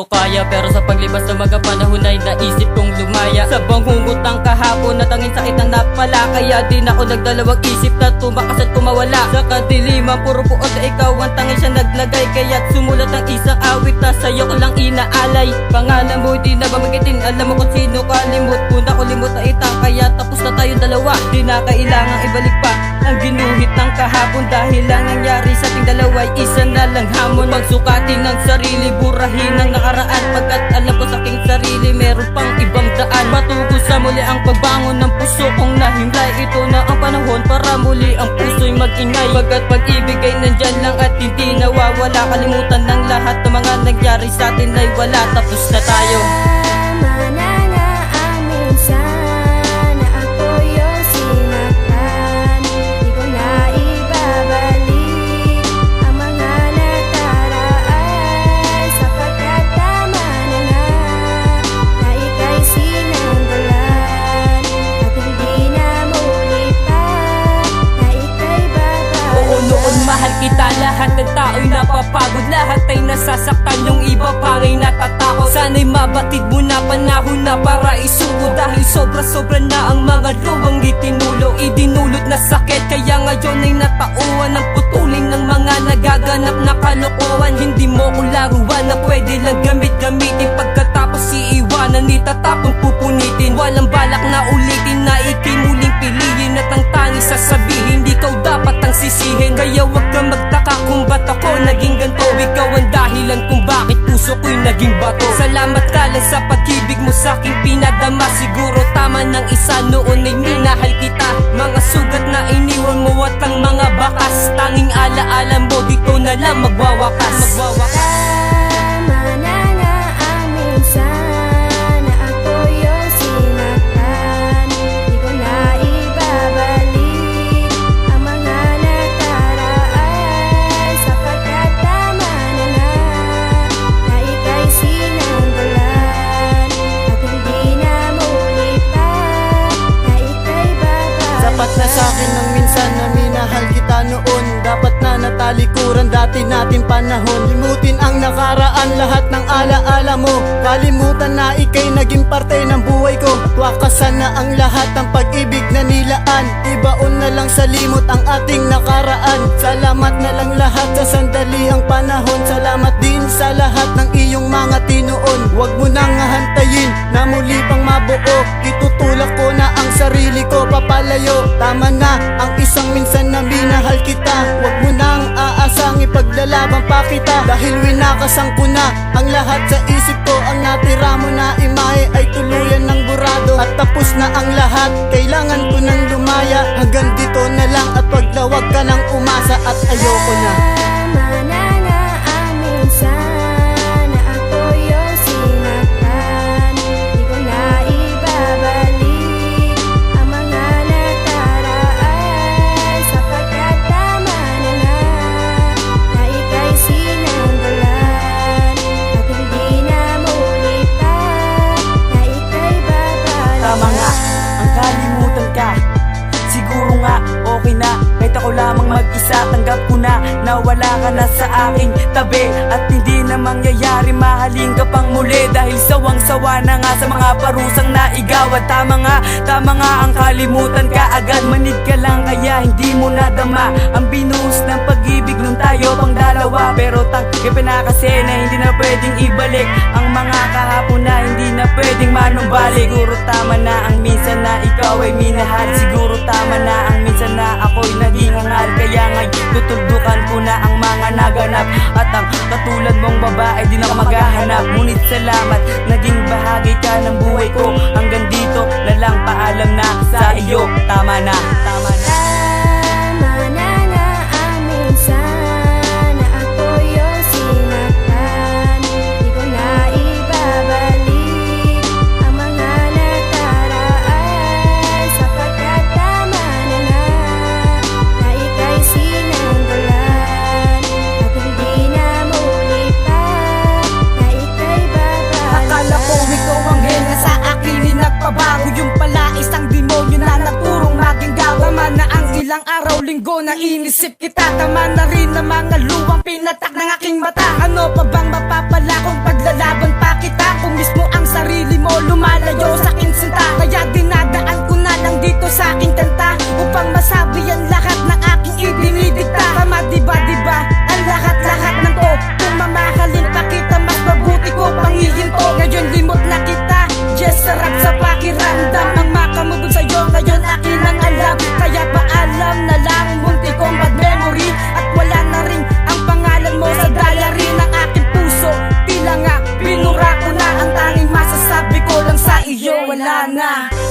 ko kaya Pero sa paglipas ng mga panahon ay naisip kong lumaya. Sa bangungot ng kahapon na tanging sakit ang napala Kaya din ako nagdalawang isip na tumakas at kumawala. Sa kadiliman puro buot na ikaw ang tanging siya naglagay Kaya't sumulat ang isang awit na sa'yo ko lang inaalay. Pangalan mo di na bamagitin Alam mo kung sino kalimut Kung nakulimot na itang kaya tapos na tayo dalawa. Di na kailangang ibalik pa ang ginuhit ng kahapon Dahil lang nangyari sa ating dalawa'y isa na lang hamon. Pagsukatin ng sarili, burahin ng nakaraan. Pagkat alam ko sa aking sarili, meron pang ibang daan. Matugo sa muli ang pagbangon ng puso kong nahimlay. Ito na ang panahon para muli ang puso'y magingay. Pagkat pag-ibig ay nandyan lang at hindi nawawala. Kalimutan ng lahat ng mga nangyari sa atin ay wala. Tapos na tayo napapagod Lahat ay nasasaktan Yung iba pangay natatakot Sana'y mabatid mo na panahon na para isuko. Dahil sobra-sobra na ang mga luwang itinulo. Idinulot na sakit Kaya ngayon ay natauan Ang putulin ng mga nagaganap na kalokohan Hindi mo ko laruan na pwede lang gamit-gamitin. Pagkatapos iiwanan itatapon pupunitin. Walang balak na ulitin na ikimuling piliin. At ang tanging sasabihin pag-ibig mo sa aking pinadama. Siguro tama ng isa noon ay minahal kita. Mga sugat na iniwan mo at ang mga bakas. Tanging alaala mo dito na lang magwawakas Magwawakas natin panahon. Limutin ang nakaraan lahat ng alaala mo. Kalimutan na ikay naging parte ng buhay ko. Wakasan na ang lahat ng pag-ibig na nilaan. Ibaon na lang sa limot ang ating nakaraan. Salamat na lang lahat sa sandali ang panahon. Salamat din sa lahat ng iyong mga tinuon. Huwag mo nang hantayin na muli pang mabuo. Itutulak ko na ang sarili ko papalayo. Tama na ang isang minsan ipaglalaban pa kita. Dahil winakasang ko na ang lahat sa isip ko. Ang natira mo na imahe ay tuluyan ng burado. At tapos na ang lahat, kailangan ko nang lumaya. Hanggang dito na lang at paglawag ka ng umasa. At ayoko na Tanggap ko na na ka na sa aking tabi. At hindi na mangyayari Mahalin ka pang muli. Dahil sawang-sawa na nga sa mga parusang naigaw. At tama nga, tama nga ang kalimutan. Ka agad Manig ka lang kaya hindi mo nadama. Ang binuhos ng pag-ibig nung tayo pang dalawa. Pero tang na kasi na hindi na pwedeng ibalik. Ang mga kahapon na hindi na pwedeng manumbalik. Siguro tama na ang minsan na ikaw ay minahal. Siguro tama na tutugdukan ko na ang mga naganap. At ang katulad mong babae di na maghahanap. Ngunit salamat, naging bahagi ka ng buhay ko. Hanggang dito linggo na inisip kita. Tama na rin ang mga luwang Nah.